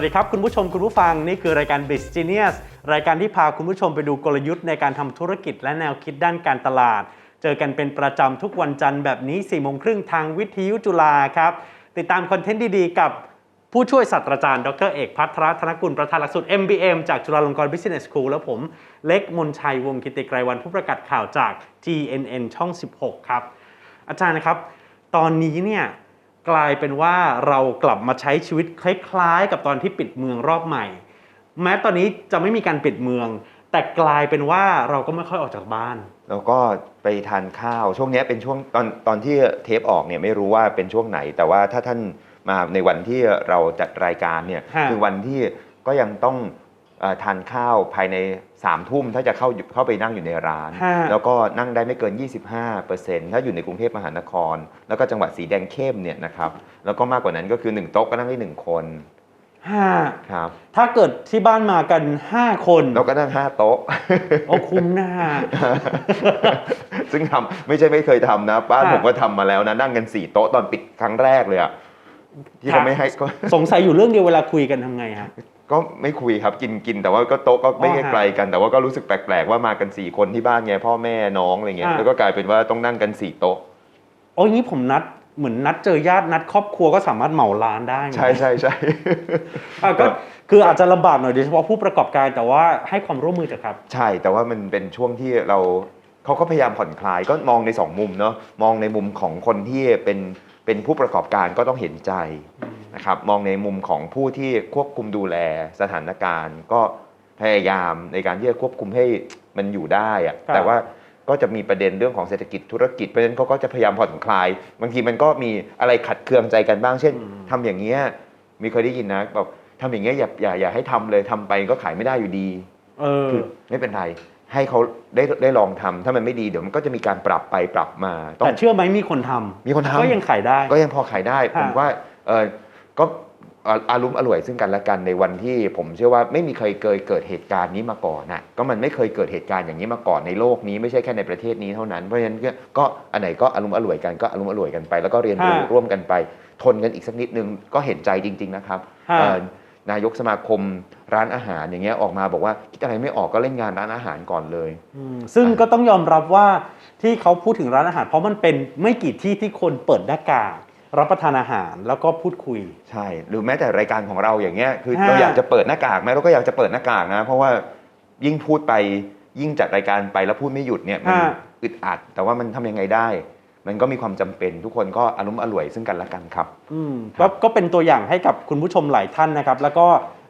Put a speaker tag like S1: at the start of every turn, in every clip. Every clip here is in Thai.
S1: วัสดีครับ คุณผู้ชมคุณผู้ฟังนี่คือรายการ b i z Genius รายการที่พาคุณผู้ชมไปดูกลยุทธ์ในการทำธุรกิจและแนวคิดด้านการตลาด เจอกันเป็นประจำทุกวันจันทร์แบบนี้4ี่โมงครึ่งทางวิทยุจุฬาครับ ติดตามคอนเทนต์ดีๆ กับผู้ช่วยศาสตราจารย์ ดรเอกพัทรธนกุลประธานหลักสูตร MBM จากจุฬาลงกรณ์ Business School และผม เล็กมนชัยวงศ์กิติไกรวันผู้ประกาศข่าวจาก GNN ช่อง 16 ครับ อาจารย์นะครับ ตอนนี้เนี่ย กลายเป็นว่าเรากลับมาใช้ชีวิตคล้ายๆ กับตอนที่ปิดเมืองรอบใหม่ แม้ตอนนี้จะไม่มีการปิดเมือง แต่กลายเป็นว่าเราก็ไม่ค่อยออกจากบ้าน
S2: แล้วก็ไปทานข้าวช่วงเนี้ยเป็นช่วงตอนตอนที่เทปออกเนี่ยไม่รู้ว่าเป็นช่วงไหน แต่ว่าถ้าท่านมาในวันที่เราจัดรายการเนี่ย
S1: ฮะ
S2: คือวันที่ก็ยังต้องเอ่อทานข้าวภายใน 3ามทุ่มถ้าจะเข้าอยู่เข้าไปนั่งอยู่ในร้าน
S1: ฮะ
S2: แล้วก็นั่งได้ไม่เกิน 25%ถ้าอยู่ในกรุงเทพมหานคร แล้วก็จังหวัดสีแดงเข้มเนี่ยนะครับแล้วก็มากกว่านั้นก็คือ 1 โต๊ะก็นั่งได้ 1 คน
S1: ห้า
S2: ครับ
S1: ถ้าเกิดที่บ้านมากัน5คน
S2: แล้วก็นั่ง 5 โต๊ะ
S1: โอ้คุ้มหน้า
S2: ซึ่งทำไม่ใช่ไม่เคยทำนะบ้าน
S1: ค่ะ
S2: ผมก็ทำมาแล้วนะนั่งกันสี่โต๊ะตอนปิดครั้งแรกเลยอะที่เขาไม่ให้ก็
S1: สงสัยอยู่เรื่องเดียวเวลาคุยกันทำไงฮะ
S2: ก็ไม่คุยครับกินกินแต่ว่าก็โต๊ะก็ไม่
S1: อ๋อฮะ
S2: ไกลกันแต่ว่าก็รู้สึกแปลกๆว่ามากันสี่คนที่บ้านไงพ่อแม่น้องอะไรเงี้ย
S1: อ่า
S2: แล้วก็กลายเป็นว่าต้องนั่งกันสี่โต๊ะ
S1: โอ้ยงี้ผมนัดเหมือนนัดเจอญาตินัดครอบครัวก็สามารถเหมาร้านได้ไง
S2: ใช่ใช่ใช่
S1: อะก็คืออาจจะลำบากหน่อยโดยเฉพาะผู้ประกอบการแต่ว่าให้ความร่วมมือเถอะครับ
S2: ใช่แต่ว่ามันเป็นช่วงที่เราเขาก็พยายามผ่อนคลายก็มองในสองมุมเนาะมองในมุมของคนที่เป็นเป็นผู้ประกอบการก็ต้องเห็นใจ นะครับมองในมุมของผู้ที่ควบคุมดูแลสถานการณ์ ก็พยายามในการที่จะควบคุมให้มันอยู่ได้อะ
S1: ครับ
S2: แต่ว่าก็จะมีประเด็นเรื่องของเศรษฐกิจธุรกิจเพราะฉะนั้นเขาก็จะพยายามผ่อนคลาย บางทีมันก็มีอะไรขัดเคืองใจกันบ้าง เช่นทำอย่างเงี้ยมีเคยได้ยินนะบอกทำอย่างเงี้ยอย่าอย่าอย่าให้ทำเลยทำไปก็ขายไม่ได้อยู่ดี
S1: เออ
S2: คือไม่เป็นไร ให้เขาได้ได้ลองทำถ้ามันไม่ดีเดี๋ยวมันก็จะมีการปรับไปปรับมา ต้อ
S1: แต่
S2: ง
S1: เชื่อไหมมีคนทำ
S2: มีคนทำ
S1: ก็ยังขายได้
S2: ก็ยังพอขายได้
S1: ค่ะ
S2: ผมว่าเออ ก็อ่าอารุมอร่วยซึ่งกันและกันในวันที่ผมเชื่อว่าไม่มีใครเคยเกิดเหตุการณ์นี้มาก่อนนะก็มันไม่เคยเกิดเหตุการณ์อย่างนี้มาก่อนในโลกนี้ไม่ใช่แค่ในประเทศนี้เท่านั้นเพราะฉะนั้นก็ก็อันไหนก็อารุมอร่วยกันก็อารุมอร่วยกันไป แล้วก็เรียนรู้
S1: ค่ะ
S2: ร่วมกันไป ทนกันอีกสักนิดนึงก็เห็นใจจริง ๆ นะครับ
S1: ค่ะ
S2: เอ่อนายกสมาคมร้านอาหารอย่างเงี้ยออกมาบอกว่าคิดอะไรไม่ออกก็เล่นงานร้านอาหารก่อนเลย
S1: อืมซึ่งก็ต้องยอมรับว่าที่เขาพูดถึงร้านอาหาร เพราะมันเป็นไม่กี่ที่ที่คนเปิดหน้ากาก รับประทานอาหารแล้วก็พูดคุย
S2: ใช่หรือแม้แต่รายการของเราอย่างเงี้ยคือ
S1: ฮะ
S2: เราอยากจะเปิดหน้ากากไหมเราก็อยากจะเปิดหน้ากากนะ เพราะว่ายิ่งพูดไปยิ่งจัดรายการไปแล้วพูดไม่หยุดเนี่ยมัน
S1: ฮะ
S2: อึดอัด แต่ว่ามันทำยังไงได้ มันก็มีความจำเป็นทุกคนก็อารมณ์อร่วยซึ่งกันและกันครับ
S1: อืม
S2: ครั
S1: ก็
S2: บ
S1: ก็เป็นตัวอย่างให้กับคุณผู้ชมหลายท่านนะครับ แล้วก็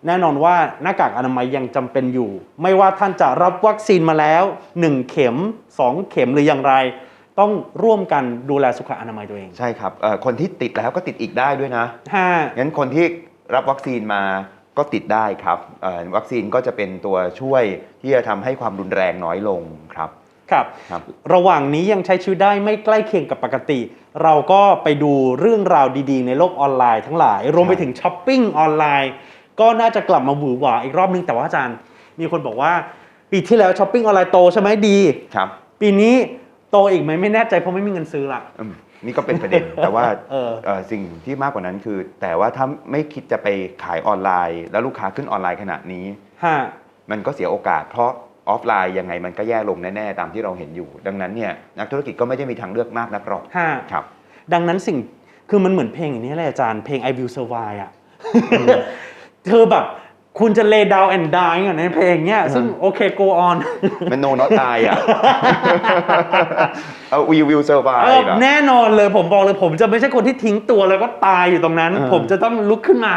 S1: แน่นอนว่าหน้ากากอนามัยยังจำเป็นอยู่ ไม่ว่าท่านจะรับวัคซีนมาแล้ว 1 เข็ม 2 เข็มหรืออย่างไร ต้องร่วมกันดูแลสุขอนามัยตัวเอง
S2: ใช่ครับเอ่อคนที่ติดแล้วก็ติดอีกได้ด้วยนะ
S1: ห้า
S2: งั้นคนที่รับวัคซีนมาก็ติดได้ครับเอ่อวัคซีนก็จะเป็นตัวช่วยที่จะทำให้ความรุนแรงน้อยลงครับ
S1: ครับ
S2: ครับ
S1: ระหว่างนี้ยังใช้ชีวิตได้ไม่ใกล้เคียงกับปกติ เราก็ไปดูเรื่องราวดีๆ ในโลกออนไลน์ทั้งหลาย รวมไปถึงช้อปปิ้งออนไลน์ ก็น่าจะกลับมาหวือหวาอีกรอบนึงแต่ว่าอาจารย์ มีคนบอกว่า ปีที่แล้วช้อปปิ้งออนไลน์โตใช่ไหมดี
S2: ครับ
S1: ปีนี้ โตอีกไหมไม่แน่ใจเพราะไม่มีเงินซื้อละ
S2: อืมนี่ก็เป็นประเด็น แต่ว่า
S1: เออ
S2: เอ่อสิ่งที่มากกว่านั้นคือ แต่ว่าถ้าไม่คิดจะไปขายออนไลน์ แล้วลูกค้าขึ้นออนไลน์ขนาดนี้
S1: ห้า
S2: มันก็เสียโอกาสเพราะออฟไลน์ยังไงมันก็แย่ลงแน่ๆตามที่เราเห็นอยู่ ดังนั้นเนี่ยนักธุรกิจก็ไม่ได้มีทางเลือกมากนักหรอก
S1: ห้า
S2: ครับ
S1: ดังนั้นสิ่งคือมันเหมือนเพลงอย่างนี้เลยอาจารย์เพลง I Will Survive อะ เธอแบบ คุณจะ lay down and die อะในเพลงเนี้ยซึ่งโอเค go on
S2: มันโนน็อตตายอะเอา we will
S1: เอ
S2: survive
S1: อ
S2: อะ
S1: แน่นอนเลยผมบอกเลยผมจะไม่ใช่คนที่ทิ้งตัวแล้วก็ตายอยู่ตรงนั้น
S2: เออ
S1: ผมจะต้องลุกขึ้นมา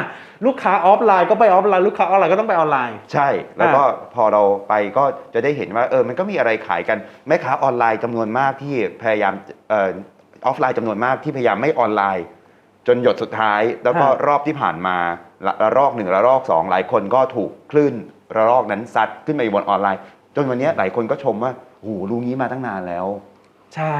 S1: ลูกค้าออฟไลน์ก็ไปออฟไลน์ลูกค้าออนไลน์ก็ต้องไปออนไลน์
S2: ใช่ แล้วก็พอเราไปก็จะได้เห็นว่าเออมันก็มีอะไรขายกันแม่ค้าออนไลน์จำนวนมากที่พยายามเออออฟไลน์จำนวนมากที่พยายามไม่ออนไลน์ จนหยดสุดท้ายแล้วก็
S1: ฮะ
S2: รอบที่ผ่านมาละ ระลอกหนึ่งระลอกสองหลายคนก็ถูกคลื่นระลอกนั้นซัดขึ้นมาอยู่บนออนไลน์ จนวันนี้หลายคนก็ชมว่าโอ้โหรู้งี้มาตั้งนานแล้ว
S1: ใช่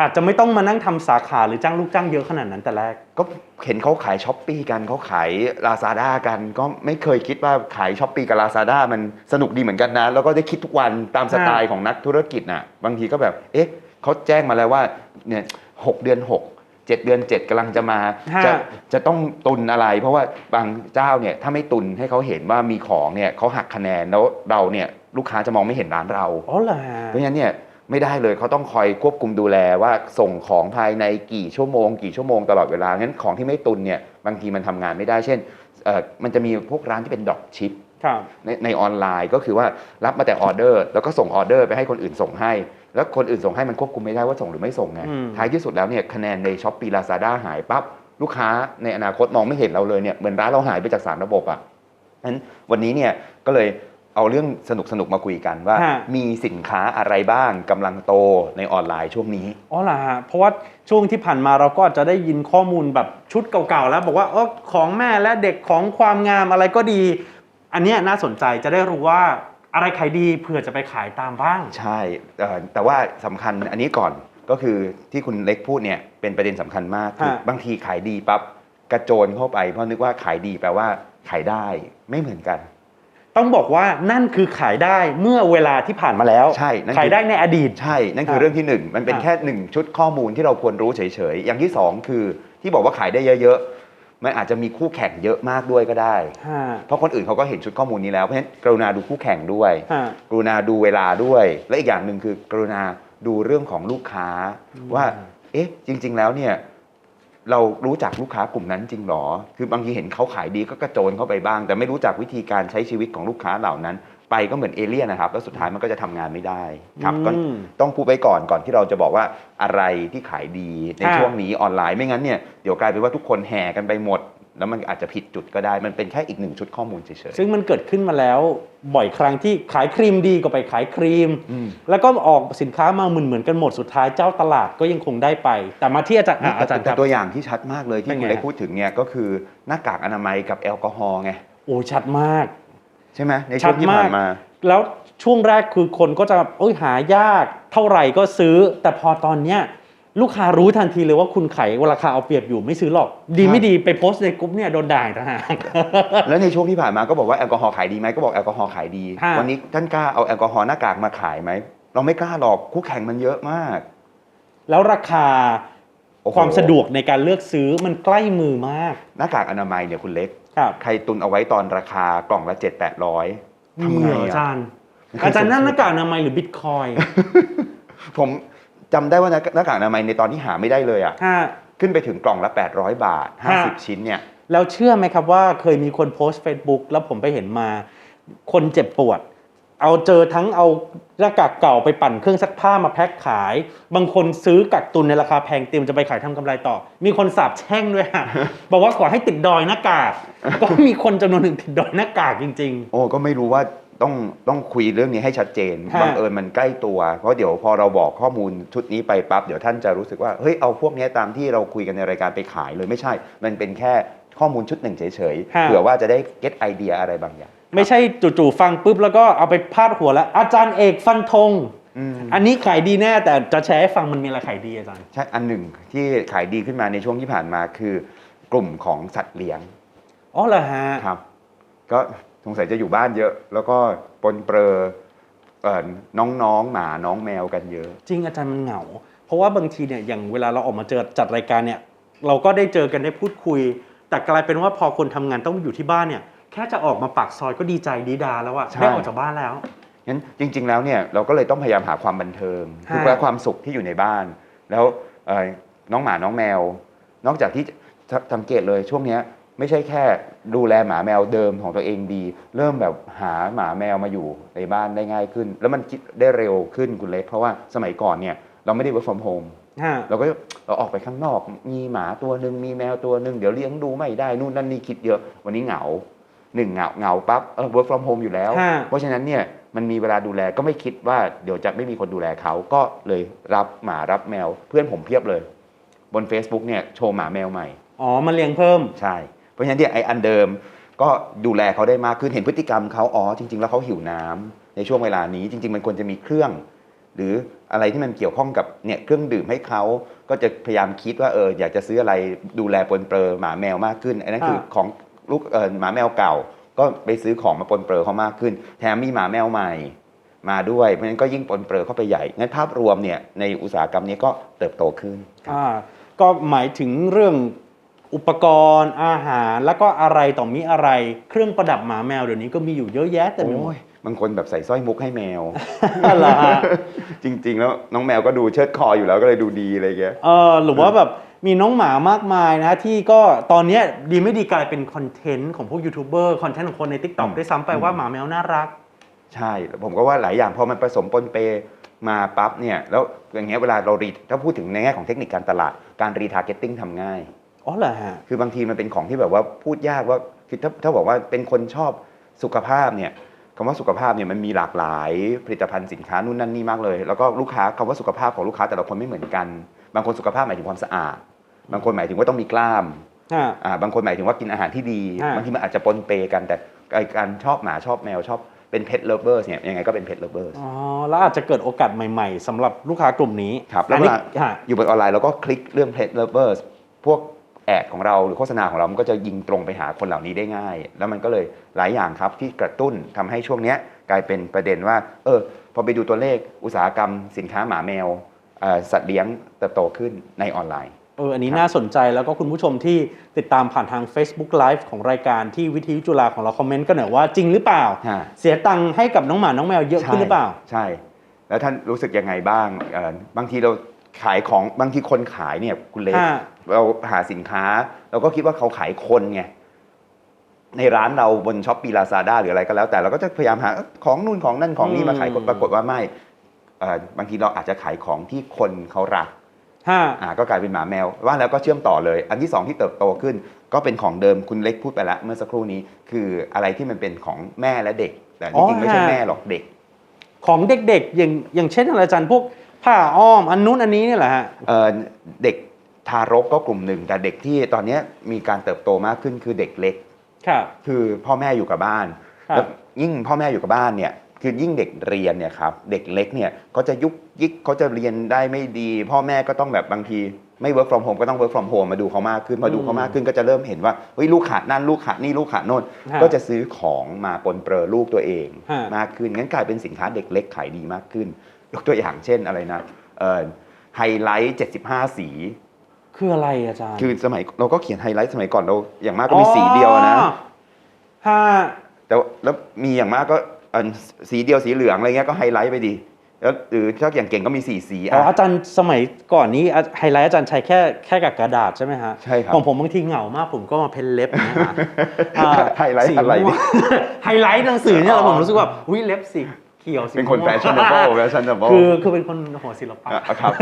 S1: อาจจะไม่ต้องมานั่งทำสาขาหรือจ้างลูกจ้างเยอะขนาดนั้นแต่แรก
S2: ก็เห็นเขาขายช้อปปีกันเขาขาย Lazada กัน ก็ไม่เคยคิดว่าขายช้อปปีกับ Lazada มันสนุกดีเหมือนกันนะ แล้วก็ได้คิดทุกวันตามสไตล์ของนักธุรกิจน่ะ บางทีก็แบบ เอ๊ะเขาแจ้งมาแล้วว่าเนี่ยหกเดือน6 7 เดือน7กำลังจะมา
S1: ฮะ
S2: จะจะต้องตุนอะไร เพราะว่าบางเจ้าเนี่ยถ้าไม่ตุนให้เขาเห็นว่ามีของเนี่ยเขาหักคะแนนแล้วเราเนี่ยลูกค้าจะมองไม่เห็นร้านเรา
S1: อ๋อเหรอฮะ
S2: เพราะฉะนั้นเนี่ยไม่ได้เลยเขาต้องคอยควบคุมดูแลว่าส่งของภายในกี่ชั่วโมง กี่ชั่วโมงตลอดเวลางั้นของที่ไม่ตุนเนี่ยบางทีมันทำงานไม่ได้ เช่นเอ่อมันจะมีพวกร้านที่เป็นดรอปชิป
S1: ครับ
S2: ในในออนไลน์ก็คือว่ารับมาแต่ออเดอร์ แล้วก็ส่งออเดอร์ไปให้คนอื่นส่งให้ แล้วคนอื่นส่งให้มันควบคุมไม่ได้ว่าส่งหรือไม่ส่งไง
S1: อืม
S2: ท้ายที่สุดแล้วเนี่ยคะแนนในช้อปปี้ลาซาด้าหายปั๊บลูกค้าในอนาคตมองไม่เห็นเราเลยเนี่ยเหมือนร้านเราหายไปจากสารระบบอะนั้นวันนี้เนี่ยก็เลยเอาเรื่องสนุกสนุกๆมาคุยกันว่า
S1: ฮะ
S2: มีสินค้าอะไรบ้างกำลังโตในออนไลน์ช่วงนี้
S1: อ๋อเหรอฮะเพราะว่าช่วงที่ผ่านมาเราก็อาจจะได้ยินข้อมูลแบบชุดเก่าๆแล้ว บอกว่าเออของแม่และเด็กของความงามอะไรก็ดี อันเนี้ยน่าสนใจจะได้รู้ว่า อะไรขายดีเผื่อจะไปขายตามบ้าง
S2: ใช่เอ่อแต่ว่าสำคัญอันนี้ก่อนก็คือที่คุณเล็กพูดเนี่ยเป็นประเด็นสำคัญมากคือ
S1: ฮะ
S2: บางทีขายดีปั๊บกระโจนเข้าไปเพราะนึกว่าขายดีแปลว่าขายได้ไม่เหมือนกัน
S1: ต้องบอกว่านั่นคือขายได้เมื่อเวลาที่ผ่านมาแล้ว
S2: ใช่นั่นคือ
S1: ขายได้ในอดีต
S2: ใช่ นั่นคือ
S1: ฮะ
S2: เรื่องที่หนึ่งมันเป็น
S1: ฮะ
S2: แค่หนึ่งชุดข้อมูลที่เราควรรู้เฉยๆ อย่างที่สองคือที่บอกว่าขายได้เยอะๆ มันอาจจะมีคู่แข่งเยอะมากด้วยก็ได้
S1: ฮะ
S2: เพราะคนอื่นเขาก็เห็นชุดข้อมูลนี้แล้ว เพราะฉะนั้นกรุณาดูคู่แข่งด้วย
S1: ฮะ
S2: กรุณาดูเวลาด้วย และอีกอย่างหนึ่งคือกรุณาดูเรื่องของลูกค้าว่า เอ๊ะ จริง ๆ แล้วเนี่ยเรารู้จักลูกค้ากลุ่มนั้นจริงหรอ คือบางทีเห็นเขาขายดีก็กระโจนเข้าไปบ้าง แต่ไม่รู้จักวิธีการใช้ชีวิตของลูกค้าเหล่านั้น ไปก็เหมือนเอเลี่ยนนะครับ แล้วสุดท้ายมันก็จะทำงานไม่ได้ครับก็
S1: อืม
S2: ต้องพูดไว้ก่อนก่อนที่เราจะบอกว่าอะไรที่ขายดีใน
S1: ค่ะ
S2: ช่วงนี้ออนไลน์ไม่งั้นเนี่ยเดี๋ยวกลายเป็นว่าทุกคนแห่กันไปหมด แล้วมันอาจจะผิดจุดก็ได้ มันเป็นแค่อีกหนึ่งชุดข้อมูลเฉย
S1: ซึ่งมันเกิดขึ้นมาแล้วบ่อยครั้งที่ขายครีมดีก็ไปขายครีม
S2: อืม
S1: แล้วก็ออกสินค้ามาเหมือนเหมือนๆกันหมดสุดท้ายเจ้าตลาดก็ยังคงได้ไป แต่มาที่อาจารย์อะอาจารย์ค
S2: แต่
S1: รับ
S2: ตัวอย่างที่ชัดมากเลยที่
S1: เป็นไง
S2: คุณได้พูดถึงเนี่ยก็คือหน้ากากอนามัยกับแอลกอฮอล์ไง
S1: โอ้ชัดมาก
S2: ใช่ไหมในช่วงที่ผ่านมา
S1: แล้วช่วงแรกคือคนก็จะเอ้ยหายากเท่าไหร่ก็ซื้อ แต่พอตอนเนี้ยลูกค้ารู้ทันทีเลยว่าคุณขายราคาเอาเปรียบอยู่ไม่ซื้อหรอก ดี
S2: ใช่
S1: ไม่ดีไปโพสต์ในกลุ่มเนี่ยโดนด่าอีกต่างหาก
S2: แล้วในช่วงที่ผ่านมาก็บอกว่าแอลกอฮอล์ขายดีไหมก็บอกแอลกอฮอล์ขายดี
S1: ฮะ
S2: วันนี้ท่านกล้าเอาแอลกอฮอล์หน้ากากมาขายไหมเราไม่กล้าหรอกคู่แข่งมันเยอะมาก
S1: แล้วราคา
S2: โอ้โห
S1: ความสะดวกในการเลือกซื้อมันใกล้มือมาก
S2: หน้ากากอนามัยเนี่ยคุณเล็ก
S1: ครับ
S2: ใครตุนเอาไว้ตอนราคากล่องละเจ็ดแปดร้อยทำ
S1: มี
S2: ไง
S1: เหรออา
S2: อะ
S1: จารย์อาจารย์นั่นหน้ากากอนามัยหรือบิตคอย
S2: ผมจำได้ว่าหน้าหน้ากากอนามัยในตอนที่หาไม่ได้เลยอะ
S1: ฮะ
S2: ขึ้นไปถึงกล่องละ 800 บาท
S1: ฮะ
S2: 50 ชิ้นเนี่ย
S1: แล้วเชื่อไหมครับว่าเคยมีคนโพสต์ Facebook แล้วผมไปเห็นมา คนเจ็บปวด เอาเจอทั้งเอาหน้ากากเก่าไปปั่นเครื่องซักผ้ามาแพ็คขาย บางคนซื้อกักตุนในราคาแพงเตรียมจะไปขายทำกำไรต่อ มีคนสาบแช่งด้วยฮะบอกว่าขอให้ติดดอยหน้ากาก ก็มีคนจำนวนหนึ่งติดดอยหน้ากากจริง
S2: โอ้ก็ไม่รู้ว่าต้องต้องคุยเรื่องนี้ให้ชัดเจน
S1: ฮะ
S2: บังเอิญมันใกล้ตัว เพราะเดี๋ยวพอเราบอกข้อมูลชุดนี้ไปปั๊บเดี๋ยวท่านจะรู้สึกว่าเฮ้ยเอาพวกเนี้ยตามที่เราคุยกันในรายการไปขายเลยไม่ใช่ มันเป็นแค่ข้อมูลชุดหนึ่งเฉยๆ
S1: ฮะ
S2: เผื่อว่าจะได้เก็ตไอเดียอะไรบางอย่าง
S1: ๆ ไม่ใช่จู่ๆฟังปุ๊บแล้วก็เอาไปพาดหัวแล้ว อาจารย์เอกฟันธง
S2: อืม
S1: อันนี้ขายดีแน่แต่จะแชร์ให้ฟังมันมีอะไรขายดีอาจารย์
S2: ใช่อันหนึ่งที่ขายดีขึ้นมาในช่วงที่ผ่านมาคือกลุ่มของสัตว์เลี้ยง
S1: อ๋อเหรอฮะ
S2: ครับ ก็สงสัยจะอยู่บ้านเยอะ แล้วก็ปนเปรอเอ่อน้องๆหมาน้องแมวกันเยอะ
S1: จริงอาจารย์มันเหงา เพราะว่าบางทีเนี่ยอย่างเวลาเราออกมาเจอจัดรายการเนี่ย เราก็ได้เจอกันได้พูดคุย แต่กลายเป็นว่าพอคนทำงานต้องอยู่ที่บ้านเนี่ยแค่จะออกมาปากซอยก็ดีใจดีดาแล้วอะ
S2: ใช่
S1: ได้ออกจากบ้านแล้ว
S2: งั้นจริง ๆ แล้วเนี่ยเราก็เลยต้องพยายามหาความบันเทิง
S1: ฮะ
S2: คือความสุขที่อยู่ในบ้าน แล้วเอ่อน้องหมาน้องแมว นอกจากที่จะสังเกตเลยช่วงเนี้ยไม่ใช่แค่ดูแลหมาแมวเดิมของตัวเองดี เริ่มแบบหาหมาแมวมาอยู่ในบ้านได้ง่ายขึ้น แล้วมันคิดได้เร็วขึ้นคุณเล็กเพราะว่าสมัยก่อนเนี่ยเราไม่ได้ work from home
S1: ฮะ
S2: เราก็เราออกไปข้างนอก มีหมาตัวหนึ่งมีแมวตัวหนึ่งเดี๋ยวเลี้ยงดูไม่ได้นู่นนั่นนี่คิดเยอะ วันนี้เหงา หนึ่งเหงาเหงาปั๊บเออ work from home อยู่แล้ว
S1: ฮะ
S2: เพราะฉะนั้นเนี่ยมันมีเวลาดูแลก็ไม่คิดว่าเดี๋ยวจะไม่มีคนดูแลเขาก็เลยรับหมารับแมว เพื่อนผมเพียบเลย บน Facebook เนี่ยโชว์หมาแมวใหม่
S1: อ๋อมาเลี้ยงเพิ่ม
S2: ใช่ เพราะฉะนั้นเนี่ยไออันเดิมก็ดูแลเขาได้มากขึ้นเห็นพฤติกรรมเขาอ๋อจริง ๆ แล้วเขาหิวน้ำในช่วงเวลานี้จริง ๆ มันควรจะมีเครื่อง หรืออะไรที่มันเกี่ยวข้องกับเนี่ยเครื่องดื่มให้เขาก็จะพยายามคิดว่าเอออยากจะซื้ออะไรดูแลปนเปื้อหมาแมวมากขึ้นอันนั้นคือ
S1: อ่า
S2: ของ ลูกเออหมาแมวเก่า ก็ไปซื้อของมาปนเปื้อเขามากขึ้น แถมมีหมาแมวใหม่มาด้วยเพราะฉะนั้นก็ยิ่งปนเปื้อเข้าไปใหญ่งั้นภาพรวมเนี่ยในอุตสาหกรรมนี้ก็เติบโตขึ้น
S1: อ่าก็หมายถึงเรื่องอุปกรณ์อาหารแล้วก็อะไรต่อมีอะไร เครื่องประดับหมาแมวเดี๋ยวนี้ก็มีอยู่เยอะแยะแต่ไปหม
S2: โอ้
S1: ด
S2: ยบางคนแบบใส่สร้อยมุกให้แมว
S1: เหรอฮะ
S2: จริง ๆ แล้วน้องแมวก็ดูเชิดคออยู่แล้วก็เลยดูดีอะไรเงี้ย
S1: เออหรือว่าแบบ มีน้องหมามากมายนะที่ก็ตอนเนี้ยดีไม่ดีกลายเป็นคอนเทนต์ของพวกยูทูบเบอร์คอนเทนต์ของคนใน t ิ k t o k
S2: อืม
S1: ด้วยซ้ำไปว่าหมาแมวน่ารัก
S2: ใช่แล้วผมก็ว่าหลายอย่างพอมันผสมปนเปมาปั๊บเนี่ยแล้วอย่างเงี้ยเวลาเรารีถ้าพูดถึงในแง่ของเทคนิคการตลาดการรีทาร์เก็ตติ้งทำง่าย
S1: อ๋อเหรอฮะ
S2: คือบางทีมันเป็นของที่แบบว่าพูดยากว่าคือถ้าถ้าบอกว่าเป็นคนชอบสุขภาพเนี่ยคำว่าสุขภาพเนี่ยมันมีหลากหลายผลิตภัณฑ์สินค้านู่นนั่นนี่มากเลย แล้วก็ลูกค้าคำว่าสุขภาพของลูกค้าแต่ละคนไม่เหมือนกัน บางคนสุขภาพหมายถึงความสะอาด บางคนหมายถึงว่าต้องมีกล้าม
S1: ฮะ
S2: อ่าบางคนหมายถึงว่ากินอาหารที่ดี
S1: ฮะ
S2: บางทีมันอาจจะปนเปกันแต่ไอ้การชอบหมาชอบแมวชอบเป็นเพ t เลเวอร์เนี่ยยังไงก็เป็นเพ t เลเวอร์
S1: อ๋อแล้วอาจจะเกิดโอกาสใหม่ๆสำหรับลูกค้ากลุ่มนี้
S2: ครับแล้ว
S1: อันนี้
S2: เวลา
S1: ฮะ
S2: อยู่บนออนไลน์เราก็คลิกเรื่อง Pet Lovers พวกแอดของเราหรือโฆษณาของเรา มันก็จะยิงตรงไปหาคนเหล่านี้ได้ง่าย แล้วมันก็เลยหลายอย่างครับที่กระตุ้นทำให้ช่วงเนี้ยกลายเป็นประเด็นว่า เออ พอไปดูตัวเลขอุตสาหกรรมสินค้าหมาแมวเอ่อ สัตว์เลี้ยงเติบโตขึ้นในออนไลน์
S1: เอออันนี้
S2: ครับ
S1: น่าสนใจแล้วก็คุณผู้ชมที่ติดตามผ่านทาง Facebook Live ของรายการที่วิทยุจุฬาของเราคอมเมนต์กันหน่อยว่าจริงหรือเปล่า
S2: ฮะ
S1: เสียตังค์ให้กับน้องหมาน้องแมวเยอะขึ้นหรือเปล่า
S2: ใช่ แล้วท่านรู้สึกยังไงบ้างเอ่อบางทีเราขายของบางทีคนขายเนี่ยคุณเล็ก
S1: ฮะ
S2: เราหาสินค้า เราก็คิดว่าเขาขายคนไงในร้านเราบนช้อปปี้ลาซาด้าหรืออะไรก็แล้วแต่เราก็จะพยายามหาเอ้อของนู่นของนั่นของนี่มาขายคนปรากฏว่าไม่เอ่อ บางทีเราอาจจะขายของที่คนเขารัก
S1: ฮะ
S2: อ่าก็กลายเป็นหมาแมวว่าแล้วก็เชื่อมต่อเลย อันที่สองที่เติบโตขึ้น ก็เป็นของเดิมคุณเล็กพูดไปแล้วเมื่อสักครู่นี้คืออะไรที่มันเป็นของแม่และเด็ก แต่ที่จริงไม่ใช่
S1: อ๋อฮะ
S2: แม่หรอกเด็ก
S1: ของเด็กๆอย่างอย่างเช่นอะไรอาจารย์พวกผ้าอ้อมอันนู้นอันนี้เนี่ยแหละฮะ
S2: เอ่อเด็กทารกก็กลุ่มหนึ่งแต่เด็กที่ตอนเนี้ยมีการเติบโตมากขึ้นคือเด็กเล็ก
S1: ครับ
S2: คือพ่อแม่อยู่กับบ้าน
S1: ครับ
S2: แล้วยิ่งพ่อแม่อยู่กับบ้านเนี่ย คือยิ่งเด็กเรียนเนี่ยครับเด็กเล็กเนี่ยเขาจะยุกยิกเขาจะเรียนได้ไม่ดี พ่อแม่ก็ต้องแบบบางทีไม่ work from home ก็ต้อง work from home มาดูเขามากขึ้นมาดูเขามากขึ้นก็จะเริ่มเห็นว่าเฮ้ยลูกขาดนั่นลูกขาดนี่ลูกขาดโน่น
S1: ฮะ
S2: ก็จะซื้อของมาปนเปื้อลูกตัวเอง
S1: ฮะ
S2: มากขึ้นงั้นกลายเป็นสินค้าเด็กเล็กขายดีมากขึ้น ยกตัวอย่างเช่นอะไรนะไฮไลท์ 75 สี
S1: คืออะไรอาจารย์
S2: คือสมัยเราก็เขียนไฮไลท์สมัยก่อนเราอย่างมากก็มีสีเดียวนะ
S1: อ๋อฮะ
S2: แต่ว่าแล้วมีอย่างมากก็อัน สีเดียวสีเหลืองอะไรเงี้ยก็ไฮไลท์ไปดีแล้วหรือถ้าอย่างเก่งก็มีสีสี
S1: อ๋อ
S2: อะ
S1: อาจารย์สมัยก่อนนี้อะไฮไลท์อาจารย์ใช้แค่แค่กับกระดาษใช่ไหมฮะ
S2: ใช่ครับ
S1: ของผมบางทีเหงามากผมก็มาเพ้นเล็บนะฮะอ่า
S2: ไฮไลท์
S1: สี
S2: อะไร
S1: ม่ว
S2: นี่
S1: งไฮไลท์หนังสือเนี่ย
S2: อ๋อ
S1: ผมรู้สึกว่าวิเล็บสีเขียวสี
S2: เป็นคน
S1: ม่ว
S2: แฟ
S1: ง
S2: ชั่นเบิลแฟชั่นเบิล
S1: คือคือเป็นคนหัวศิลปะ
S2: อะครับ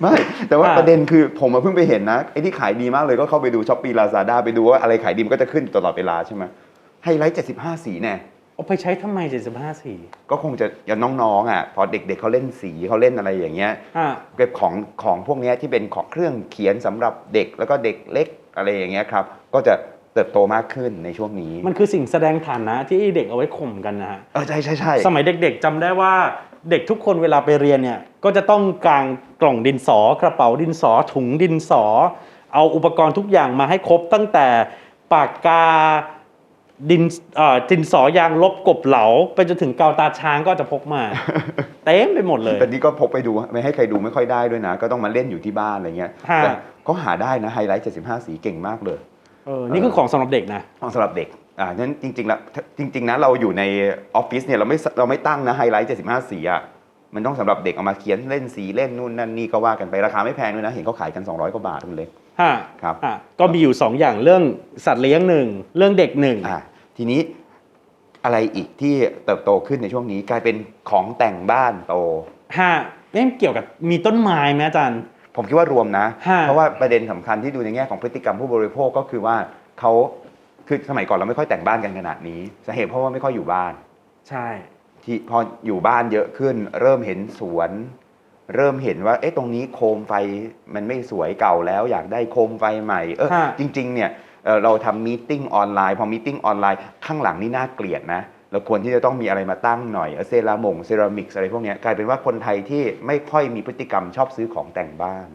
S2: ไม่แต่ว่า
S1: อะ
S2: ประเด็นคือผมมาเพิ่งไปเห็นนะไอ้ที่ขายดีมากเลยก็เข้าไปดูช้อปปี้ลาซาด้าไปดูว่าอะไรขายดีมันก็จะขึ้นตลอดเวลาใช่ไหมไฮไลท์75สีแน่
S1: เอาไปใช้ทำไม 75 สี
S2: ก็คงจะอย่างน้องๆอะพอเด็ก ๆเขาเล่นสีเขาเล่นอะไรอย่างเงี้ย
S1: อ่า
S2: เก็บของของพวกเนี้ยที่เป็นของเครื่องเขียนสำหรับเด็กแล้วก็เด็กเล็กอะไรอย่างเงี้ยครับ ก็จะเติบโตมากขึ้นในช่วงนี้
S1: มันคือสิ่งแสดงฐานะที่เด็กเอาไว้ข่มกันนะฮะ
S2: เออใช่ใช่ใช่
S1: สมัยเด็กๆจำได้ว่าเด็กทุกคนเวลาไปเรียนเนี่ย ก็จะต้องกางกล่องดินสอกระเป๋าดินสอถุงดินสอ เอาอุปกรณ์ทุกอย่างมาให้ครบตั้งแต่ปากกา ดินเอ่อดินสอยางลบกบเหลา ไปจนถึงกาวตาช้างก็จะพกมา เต็มไปหมดเลย
S2: แต่นี่ก็พกไปดูไม่ให้ใครดูไม่ค่อยได้ด้วยนะ ก็ต้องมาเล่นอยู่ที่บ้านอะไรเงี้ย
S1: ฮะ
S2: แต่ก็หาได้นะไฮไลท์ 75 สีเก่งมากเลย
S1: เออนี่คือของสำหรับเด็กนะ
S2: สำหรับเด็กอ่านั้นจริงๆแล้วจริง ๆนะเราอยู่ในออฟฟิศเนี่ยเราไม่เราไม่ตั้งนะไฮไลท์ 75 สีอะมันต้องสำหรับเด็กเอามาเขียนเล่นสีเล่นนู่นนั่นนี่ก็ว่ากันไปราคาไม่แพงด้วยนะเห็นเขาขายกัน 200กว่าบาทคุณเล็ก
S1: ฮะ
S2: ครับ
S1: ฮะก็มีอยู่ 2 อย่างเรื่องสัตว์เลี้ยงหนึ่งเรื่องเด็กหนึ่ง
S2: อ่า ทีนี้อะไรอีกที่เติบโตขึ้นในช่วงนี้กลายเป็นของแต่งบ้านโต
S1: ฮะนี่เกี่ยวกับมีต้นไม้ไหมอาจารย์
S2: ผมคิดว่ารวมนะ
S1: ฮะ
S2: เพราะว่าประเด็นสำคัญที่ดูในแง่ของพฤติกรรมผู้บริโภคก็คือว่าเขาคือสมัยก่อนเราไม่ค่อยแต่งบ้านกันขนาดนี้สาเหตุเพราะว่าไม่ค่อยอยู่บ้าน
S1: ใช่
S2: ที่พออยู่บ้านเยอะขึ้น เริ่มเห็นสวน เริ่มเห็นว่าเอ๊ะตรงนี้โคมไฟมันไม่สวยเก่าแล้ว อยากได้โคมไฟใหม่เออ
S1: ฮะ
S2: จริง ๆ เนี่ย เอ่อเราทำมีติ้งออนไลน์พอมีติ้งออนไลน์ข้างหลังนี่น่าเกลียดนะเราควรที่จะต้องมีอะไรมาตั้งหน่อยเออเซรามงเซรามิกอะไรพวกเนี้ยกลายเป็นว่าคนไทยที่ไม่ค่อยมีพฤติกรรมชอบซื้อของแต่งบ้าน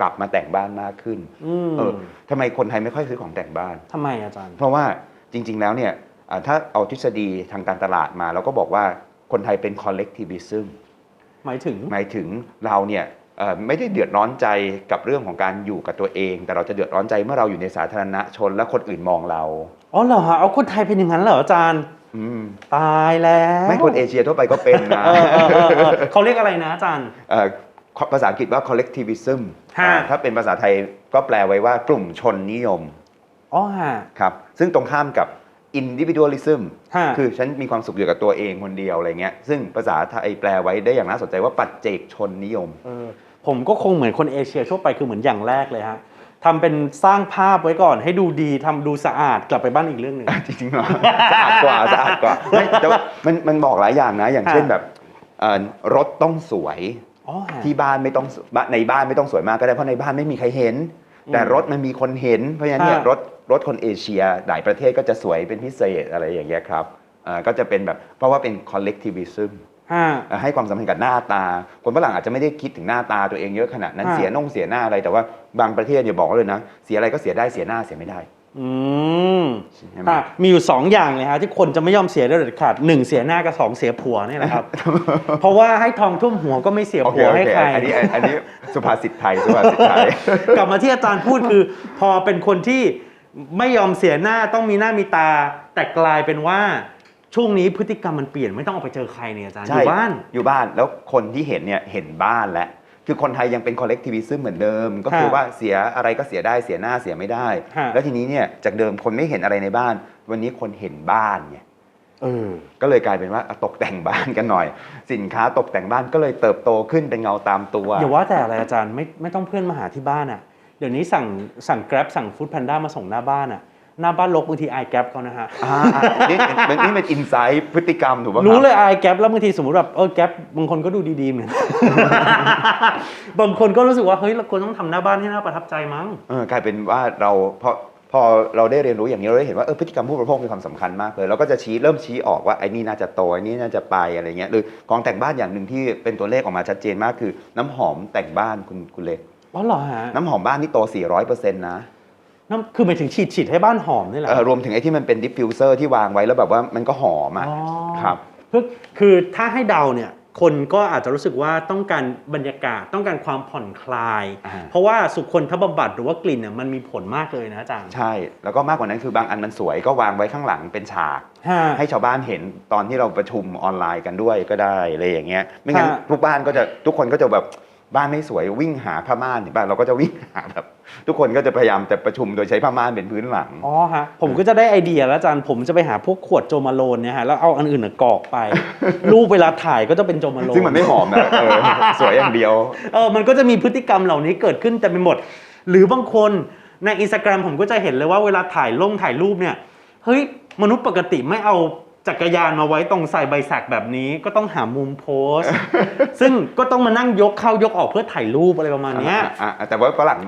S2: กลับมาแต่งบ้านมากขึ้น
S1: อืม
S2: เออทำไมคนไทยไม่ค่อยซื้อของแต่งบ้าน
S1: ทำไมอาจารย์
S2: เพราะว่าจริง ๆ แล้วเนี่ยอ่าถ้าเอาทฤษฎีทางการตลาดมาเราก็บอกว่าคนไทยเป็น collectivism
S1: หมายถึง
S2: หมายถึงเราเนี่ยเอ่อ ไม่ได้เดือดร้อนใจกับเรื่องของการอยู่กับตัวเอง แต่เราจะเดือดร้อนใจเมื่อเราอยู่ในสาธารณชนและคนอื่นมองเรา
S1: อ๋อเหรอฮะเอาคนไทยเป็นอย่างนั้นเหรออาจารย์
S2: อืม
S1: ตายแล้ว
S2: ไม่คนเอเชียทั่วไปก็เป็นนะ
S1: เออเออเออเออเขาเรียกอะไรนะอาจารย์
S2: เอ่อภาษาอังกฤษว่า collectivism
S1: ฮะ
S2: อ่าถ้าเป็นภาษาไทยก็แปลไว้ว่ากลุ่มชนนิยม
S1: อ๋อฮะ
S2: ครับ ซึ่งตรงข้ามกับ individualism
S1: ฮะ
S2: คือฉันมีความสุขอยู่กับตัวเองคนเดียวอะไรเงี้ย ซึ่งภาษาไทยแปลไว้ได้อย่างน่าสนใจว่าปัจเจกชนนิยม
S1: เออผมก็คงเหมือนคนเอเชียทั่วไปคือเหมือนอย่างแรกเลยฮะทำเป็นสร้างภาพไว้ก่อน ให้ดูดีทำดูสะอาดกลับไปบ้านอีกเรื่องหนึ่ง
S2: จริงๆเหรอสะอาดกว่าสะอาดกว่าไม่แต่ว่ามันมันบอกหลายอย่างนะ อย่างเช่น
S1: ฮะ
S2: แบบเอ่อรถต้องสวย
S1: อ๋อฮะ
S2: ที่บ้านไม่ต้องสบ้านในบ้านไม่ต้องสวยมากก็ได้เพราะในบ้านไม่มีใครเห็น แต่
S1: อืม
S2: รถมันมีคนเห็น เพราะฉะนั้นเนี่ย
S1: ฮะ
S2: รถ รถคนเอเชียหลายประเทศก็จะสวยเป็นพิเศษอะไรอย่างเงี้ยครับอ่าก็จะเป็นแบบเพราะว่าเป็น collectivism
S1: ฮะ
S2: อ่าให้ความสำคัญกับหน้าตา คนฝรั่งอาจจะไม่ได้คิดถึงหน้าตาตัวเองเยอะขนาดนั้น
S1: ฮะ
S2: เสียน่งเสียหน้าอะไรแต่ว่าบางประเทศเนี่ยบอกเลยนะ เสียอะไรก็เสียได้เสียหน้าเสียไม่ได้
S1: อืม
S2: ใช่ไหม
S1: อะมีอยู่สองอย่างเลยฮะที่คนจะไม่ยอมเสียด้วยเด็ดขาดหนึ่งเสียหน้ากับสองเสียผัวนี่แหละครับ เพราะว่าให้ทองท่วมหัวก็ไม่เสีย
S2: โอเค
S1: ผัว
S2: โอ
S1: ให้
S2: เค
S1: ใคร
S2: อันนี้อันนี้สุภาษิตไทยสุภาษิตไทย
S1: กลับมาที่อาจารย์พูดคือ พอเป็นคนที่ ไม่ยอมเสียหน้าต้องมีหน้ามีตา แต่กลายเป็นว่าช่วงนี้พฤติกรรมมันเปลี่ยนไม่ต้องออกไปเจอใครเนี่ยอาจารย์อยู่บ้าน
S2: อยู่บ้านแล้วคนที่เห็นเนี่ยเห็นบ้านแล้วคือคนไทยยังเป็น collectivism เหมือนเดิม ก็คือ
S1: ฮะ
S2: ว่าเสียอะไรก็เสียได้เสียหน้าเสียไม่ได้
S1: ฮะ
S2: แล้วทีนี้เนี่ยจากเดิมคนไม่เห็นอะไรในบ้าน วันนี้คนเห็นบ้านไง
S1: เออ
S2: ก็เลยกลายเป็นว่าอะตกแต่งบ้านกันหน่อย สินค้าตกแต่งบ้านก็เลยเติบโตขึ้นเป็นเงาตามตัว
S1: อย่าว่าแต่อะไรอาจารย์ไม่ไม่ต้องเพื่อนมาหาที่บ้านอะเดี๋ยวนี้สั่งสั่ง Grab สั่ง Food Panda มาส่งหน้าบ้านอะหน้าบ้านลกบางทีไอแกร็บเขานะฮะ
S2: อ่าอะนี่เป็นนี่เป็นอินไซต์พฤติกรรมถูกป่ะคบ
S1: รู้เลยไอแกร็บแล้วบางทีสมมติแบบเออแกร็บบางคนก็ดูดีๆเหมือนบางคนก็รู้สึกว่าเฮ้ยเราควรต้องทำหน้าบ้านให้น่าประทับใจมั้ง
S2: เออกลายเป็นว่าเราพอพอเราได้เรียนรู้อย่างนี้เราได้เห็นว่าเออพฤติกรรมผู้บริโภคมีความสำคัญมากเลยเราก็จะชี้เริ่มชี้ออกว่าไอ้นี่น่าจะโตไอ้นี่น่าจะไปอะไรเงี้ยหรือของแต่งบ้านอย่างหนึ่งที่เป็นตัวเลขออกมาชัดเจนมากคือ น้ำหอมแต่งบ้านคุณคุณเล็ก
S1: อ๋อเหรอฮะ
S2: น้ำหอมบ้านนี่โต 400%นะ
S1: นั่นคือหมายถึงฉีดฉีดให้บ้านหอมนี่แหละ
S2: เออรวมถึงไอ้ที่มันเป็นดิฟฟิวเซอร์ที่วางไว้แล้วแบบว่ามันก็หอมอะ
S1: อ๋อ
S2: ครับ
S1: เพื่อคือถ้าให้เดาเนี่ยคนก็อาจจะรู้สึกว่าต้องการบรรยากาศต้องการความผ่อนคลาย
S2: อ่า
S1: เพราะว่าสุคนทบำบัดหรือว่ากลิ่นเนี่ยมันมีผลมากเลยนะอาจารย์
S2: ใช่ แล้วก็มากกว่านั้นคือบางอันมันสวยก็วางไว้ข้างหลังเป็นฉาก
S1: ฮะ
S2: ให้ชาวบ้านเห็นตอนที่เราประชุมออนไลน์กันด้วยก็ได้อะไรอย่างเงี้ยไม่งั้น
S1: ฮะ
S2: ทุกบ้านก็จะทุกคนก็จะแบบ บ้านไม่สวยวิ่งหาผ้าม่านเห็นป่ะเราก็จะวิ่งหาแบบทุกคนก็จะพยายามจะประชุมโดยใช้ผ้าม่านเป็นพื้นหลัง
S1: อ๋อฮะผมก็จะได้ไอเดียแล้วอาจารย์ผมจะไปหาพวกขวดโจมาโลนเนี่ยฮะแล้วเอาอันอื่นน่ะกรอกไป รูปเวลาถ่ายก็จะเป็นโจมาโลน
S2: ซึ่งมันไม่หอมนะเออสวยอย่างเดียว
S1: เออมันก็จะมีพฤติกรรมเหล่านี้เกิดขึ้นแต่ไปหมด หรือบางคนในอินสตาแกรมผมก็จะเห็นเลยว่าเวลาถ่ายลงถ่ายรูปเนี่ยเฮ้ยมนุษย์ปกติไม่เอา จักรยานมาไว้ตรงใส่ใบสักแบบนี้ก็ต้องหามุมโพส ซึ่งก็ต้องมานั่งยกเข้ายกออกเพื่อถ่ายรูปอะไรประมาณเนี้ย
S2: อะอะแต่ว่าฝรั่ง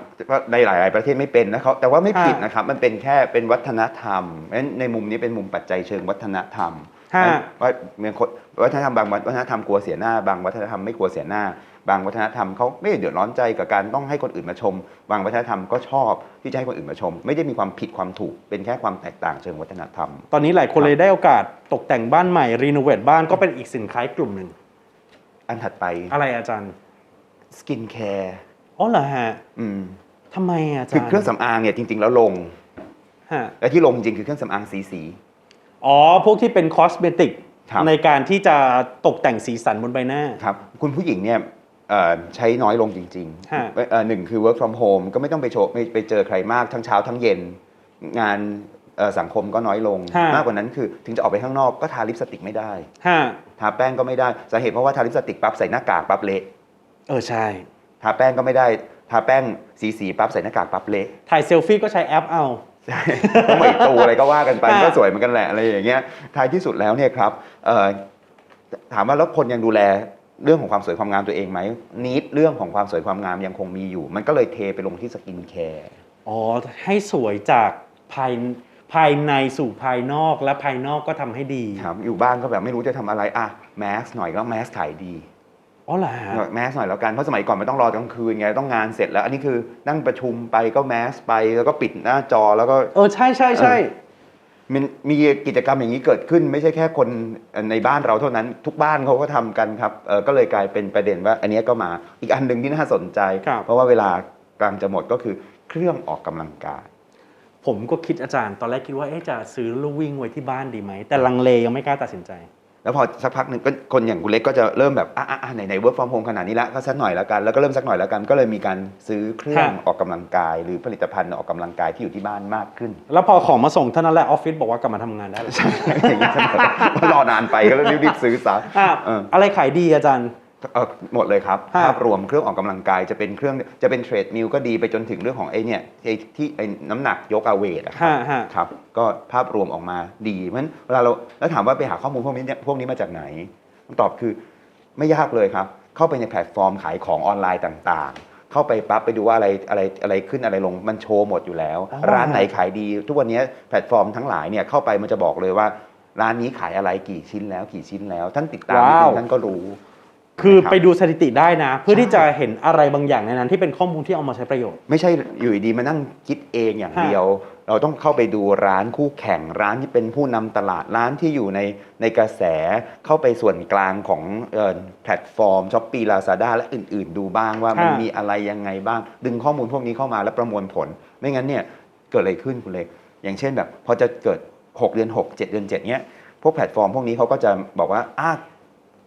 S2: ในหลาย ๆ ประเทศไม่เป็นนะเขาแต่ว่าไม่ผิด
S1: ฮะ
S2: นะครับมันเป็นแค่เป็นวัฒนธรรมเพราะฉะนั้นในมุมนี้เป็นมุมปัจจัยเชิงวัฒนธรรม
S1: ฮะ
S2: ว่ามีคนวัฒนธรรมบางวัฒนธรรมกลัวเสียหน้า บางวัฒนธรรมไม่กลัวเสียหน้า บางวัฒนธรรมเขาไม่ได้เดือดร้อนใจกับการต้องให้คนอื่นมาชม บางวัฒนธรรมก็ชอบที่จะให้คนอื่นมาชม ไม่ได้มีความผิดความถูก เป็นแค่ความแตกต่างเชิงวัฒนธรรม
S1: ตอนนี้หลายคนเลยได้โอกาสตกแต่งบ้านใหม่รีโนเวทบ้านก็เป็นอีกสินค้ากลุ่มหนึ่ง
S2: อันถัดไป
S1: อะไรอาจารย์
S2: สกินแคร์
S1: อ๋อเหรอฮะ
S2: อืม
S1: ทำไมอะอาจาร
S2: คือ
S1: ย์
S2: เครื่องสำอางเนี่ยจริง ๆ แล้วลง
S1: ฮะ
S2: และที่ลงจริงคือเครื่องสำอางสีสี
S1: อ๋อพวกที่เป็นคอสเมติก
S2: ครับ
S1: ในการที่จะตกแต่งสีสันบนใบหน้า
S2: ครับ คุณผู้หญิงเนี่ยเอ่อ ใช้น้อยลงจริง
S1: ฮะ
S2: ๆเอ่อหนึ่งคือ work from home ก็ไม่ต้องไปโชว์ไม่ไปเจอใครมากทั้งเช้าทั้งเย็น งานเอ่อสังคมก็น้อยลง
S1: ฮะ
S2: มากกว่านั้นคือถึงจะออกไปข้างนอกก็ทาลิปสติกไม่ได้
S1: ฮะ
S2: ทาแป้งก็ไม่ได้สาเหตุเพราะว่าทาลิปสติกปั๊บใส่หน้ากากปั๊บเละ
S1: เออใช่
S2: ทาแป้งก็ไม่ได้ทาแป้งสีสีๆปั๊บใส่หน้ากากปั๊บเละ
S1: ถ่ายเซลฟี่ก็ใช้แอปเอา
S2: ใช่ต้องไปตูอะไรก็ว่ากันไป
S1: ฮะ
S2: ก็สวยเหมือนกันแหละอะไรอย่างเงี้ยท้ายที่สุดแล้วเนี่ยครับเอ่อถามว่าแล้วคนยังดูแล เรื่องของความสวยความงามตัวเองไหมนิดเรื่องของความสวยความงามยังคงมีอยู่ มันก็เลยเทไปลงที่สกินแคร์
S1: อ๋อให้สวยจากภายภายในสู่ภายนอกและภายนอกก็ทำให้ดี
S2: ครับอยู่บ้านก็แบบไม่รู้จะทำอะไรอะแมสหน่อยก็แมสขายดี
S1: อ๋อเหรอฮะ
S2: แมสหน่อยแล้วกันเพราะสมัยก่อนมันต้องรอกลางคืนไงต้องงานเสร็จแล้ว อันนี้คือนั่งประชุมไปก็แมสไปแล้วก็ปิดหน้าจอแล้วก็
S1: เออใช่ใช่ใช่
S2: มันมีกิจกรรมอย่างนี้เกิดขึ้น ไม่ใช่แค่คนในบ้านเราเท่านั้นทุกบ้านเขาก็ทำกันครับเอ่อก็เลยกลายเป็นประเด็นว่า อันเนี้ยก็มาอีกอันหนึ่งที่น่าสนใจ
S1: ครับ
S2: เพราะว่าเวลากลางจะหมดก็คือเครื่องออกกำลังกาย
S1: ผมก็คิดอาจารย์ ตอนแรกคิดว่าเอ๊ะจะซื้อลู่วิ่งไว้ที่บ้านดีไหม แต่ลังเลยังไม่กล้าตัดสินใจ
S2: แล้วพอสักพักหนึ่งก็คนอย่างคุณเล็กก็จะเริ่มแบบอะอะอะไหนไหนเวิร์กฟอร์มโฮมขนาดนี้ละก็สักหน่อยแล้วกันแล้วก็เริ่มสักหน่อยแล้วกันก็เลยมีการซื้อเครื่อง
S1: ฮะ
S2: ออกกำลังกาย หรือผลิตภัณฑ์ออกกำลังกายที่อยู่ที่บ้านมากขึ้น
S1: แล้วพอของมาส่งเท่านั้นแหละออฟฟิศบอกว่ากลับมาทำงานได้เลย
S2: อย่างนี้เสมอเพราะรอนานไปก็เลยรีบๆซื้อซะ
S1: อะ
S2: เออ
S1: อะไรขายดีอาจารย์
S2: เอ่อหมดเลยครับ
S1: ฮะ
S2: ภาพรวมเครื่องออกกำลังกายจะเป็นเครื่องจะเป็นเทรดมิลก็ดีไปจนถึงเรื่องของไอ้เนี่ยไอ้ที่ไอ้น้ำหนักยกอาเวทอะครับ
S1: ฮะฮะ
S2: ครับ ก็ภาพรวมออกมาดีเพราะฉะนั้นเวลาเราแล้วถามว่าไปหาข้อมูลพวกนี้เนี่ยพวกนี้มาจากไหนคำตอบคือไม่ยากเลยครับ เข้าไปในแพลตฟอร์มขายของออนไลน์ต่างๆ เข้าไปปั๊บไปดูว่าอะไรอะไรอะไรขึ้นอะไรลงมันโชว์หมดอยู่แล้ว
S1: อ๋อ
S2: ร้านไหนขายดี ทุกวันนี้แพลตฟอร์มทั้งหลายเนี่ยเข้าไปมันจะบอกเลยว่า ร้านนี้ขายอะไรกี่ชิ้นแล้วกี่ชิ้นแล้ว ท่านติดตามนิดนึงท่านก็รู้
S1: คือ
S2: นะครับ
S1: ไปดูสถิติได้นะ เพื่อ
S2: ใช่
S1: ที่จะเห็นอะไรบางอย่างในนั้น ที่เป็นข้อมูลที่เอามาใช้ประโยชน์
S2: ไม่ใช่อยู่ดีๆมานั่งคิดเองอย่าง
S1: ฮะ
S2: เดียว เราต้องเข้าไปดูร้านคู่แข่งร้านที่เป็นผู้นำตลาดร้านที่อยู่ในในกระแสเข้าไปส่วนกลางของเอ่อแพลตฟอร์มช้อปปี้ลาซาด้าและอื่น ๆ ดูบ้างว่ามันมีอะไรยังไงบ้าง ดึงข้อมูลพวกนี้เข้ามาแล้วประมวลผล ไม่งั้นเนี่ยเกิดอะไรขึ้นคุณเล็กอย่างเช่นแบบพอจะเกิด 6 เดือน 6 7 เดือน7เนี้ยพวกแพลตฟอร์มพวกนี้เขาก็จะบอกว่าอะ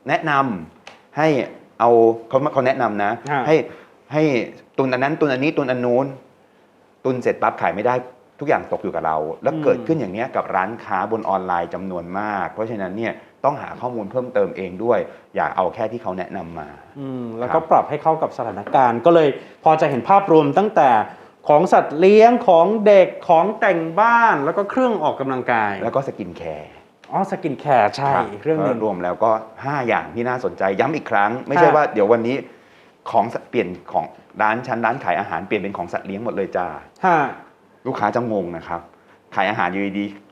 S2: แนะนำ ให้เอาเขาเขาแนะนำนะ
S1: ฮะ
S2: ให้ให้ตุนอันนั้นตุนอันนี้ตุนอันนู้นตุนเสร็จปั๊บขายไม่ได้ทุกอย่างตกอยู่กับเรา แล้ว
S1: อืม
S2: เกิดขึ้นอย่างเนี้ยกับร้านค้าบนออนไลน์จำนวนมาก เพราะฉะนั้นเนี่ยต้องหาข้อมูลเพิ่มเติมเองด้วย อย่าเอาแค่ที่เขาแนะนำมา
S1: อืมแล้ว
S2: ครั
S1: ก็
S2: บ
S1: ปรับให้เข้ากับสถานการณ์ ก็เลยพอจะเห็นภาพรวมตั้งแต่ของสัตว์เลี้ยงของเด็กของแต่งบ้านแล้วก็เครื่องออกกำลังกาย
S2: แล้วก็สกินแคร์
S1: อ๋อสกินแคร์ใช่
S2: ครับ
S1: อีกเรื่องหนึ่ง
S2: ก็รวมแล้วก็ 5 อย่างที่น่าสนใจย้ำอีกครั้ง ไม่ใช่
S1: ฮะ
S2: ว่าเดี๋ยววันนี้ของสัตว์เปลี่ยนของร้านชั้นร้านขายอาหารเปลี่ยนเป็นของสัตว์เลี้ยงหมดเลยจ้า
S1: ฮะ
S2: ลูกค้าจะงงนะครับ ขายอาหารอยู่ดีๆ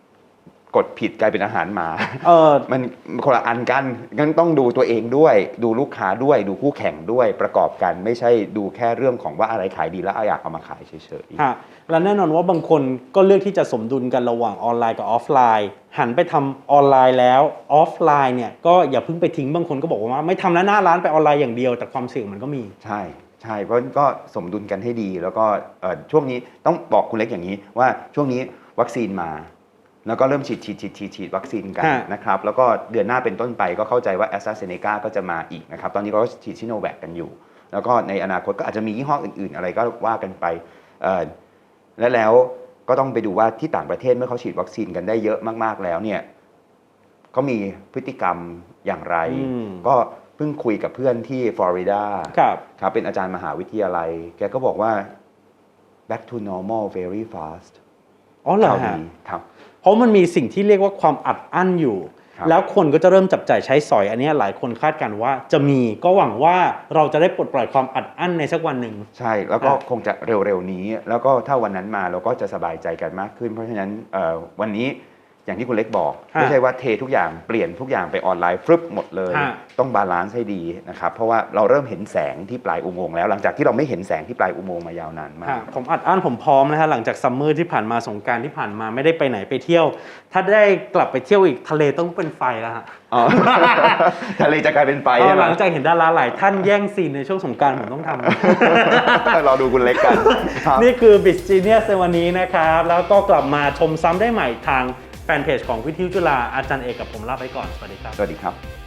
S2: กดผิดกลายเป็นอาหารหมา
S1: เออ
S2: มันคนละอันกันงั้นต้องดูตัวเองด้วย ดูลูกค้าด้วย ดูคู่แข่งด้วยประกอบกันไม่ใช่ดูแค่เรื่องของว่าอะไรขายดีแล้วอยากเอามาขายเฉย
S1: ฮะและแน่นอนว่าบางคนก็เลือกที่จะสมดุลกันระหว่างออนไลน์กับออฟไลน์ หันไปทำออนไลน์แล้วออฟไลน์เนี่ยก็อย่าเพิ่งไปทิ้งบางคนก็บอกว่าไม่ทำแล้วหน้าร้านไปออนไลน์อย่างเดียวแต่ความเสี่ยงมันก็มี
S2: ๆใช่ใช่เพราะฉะนั้นก็สมดุลกันให้ดี แล้วก็เอ่อช่วงนี้ต้องบอกคุณเล็กอย่างนี้ว่าช่วงนี้วัคซีนมา แล้วก็เริ่มฉีดฉีดฉีดฉีดฉีดวัคซีนกัน
S1: ฮะ
S2: นะครับ แล้วก็เดือนหน้าเป็นต้นไปก็เข้าใจว่าแอสตราเซเนกาก็จะมาอีกนะครับ ตอนนี้ก็ฉีดซิโนแวคกันอยู่ แล้วก็ในอนาคตก็อาจจะมียี่ห้ออื่นๆ อะไรก็ว่ากันไปเอ่อและแล้วก็ต้องไปดูว่าที่ต่างประเทศเมื่อเขาฉีดวัคซีนกันได้เยอะมากๆแล้วเนี่ยเขามีพฤติกรรมอย่างไร
S1: อืม
S2: ก็เพิ่งคุยกับเพื่อนที่ฟลอริดา
S1: ครับ
S2: ครับเป็นอาจารย์มหาวิทยาลัย แกก็บอกว่า back to normal very fast
S1: อ๋อเหรอ
S2: ข่าว
S1: ฮะ
S2: ดีครับ
S1: เพ ราะมันมีสิ่งที่เรียกว่าความอัดอั้นอยู่
S2: ครับ
S1: แล้วคนก็จะเริ่มจับจ่ายใช้สอยอันเนี้ยหลายคนคาดการณ์ว่าจะมีก็หวังว่าเราจะได้ปลดปล่อยความอัดอั้นในสักวันหนึ่ง
S2: ใช่แล้วก็
S1: อะ
S2: คงจะเร็วๆนี้ แล้วก็ถ้าวันนั้นมาเราก็จะสบายใจกันมากขึ้น เพราะฉะนั้นเอ่อวันนี้ อย่างที่คุณเล็กบอก
S1: ฮะ
S2: ไม่ใช่ว่าเททุกอย่างเปลี่ยนทุกอย่างไปออนไลน์ฟรึบหมดเลย
S1: ฮะ
S2: ต้องบาลานซ์ให้ดีนะครับ เพราะว่าเราเริ่มเห็นแสงที่ปลายอุโมงค์แล้ว หลังจากที่เราไม่เห็นแสงที่ปลายอุโมงค์มายาวนานมา
S1: ฮะ
S2: ก
S1: ผมอัดอั้นผมพร้อมนะฮะหลังจากซัมเมอร์ที่ผ่านมาสงกรารที่ผ่านมาไม่ได้ไปไหนไปเที่ยว ถ้าได้กลับไปเที่ยวอีกทะเลต้องเป็นไฟแล้วฮะ
S2: อ๋อทะเลจะกลายเป็นไฟ
S1: เออ
S2: ใช่ไห
S1: ห
S2: ม
S1: ลังจากเห็นดาราหลายท่านแย่งซีนในช่วงสงกรารผมต้องทำ
S2: เราดูคุณเล็กกันครับ
S1: นี่คือ b i z Genius ในวันนี้นะครับแล้วก็กลับมาชมซ้ำได้ใหม่ทาง แฟนเพจของวิทยุจุฬาอาจารย์เอกกับผมลาไปก่อน สวัสดีครับ
S2: สวัสดีครับ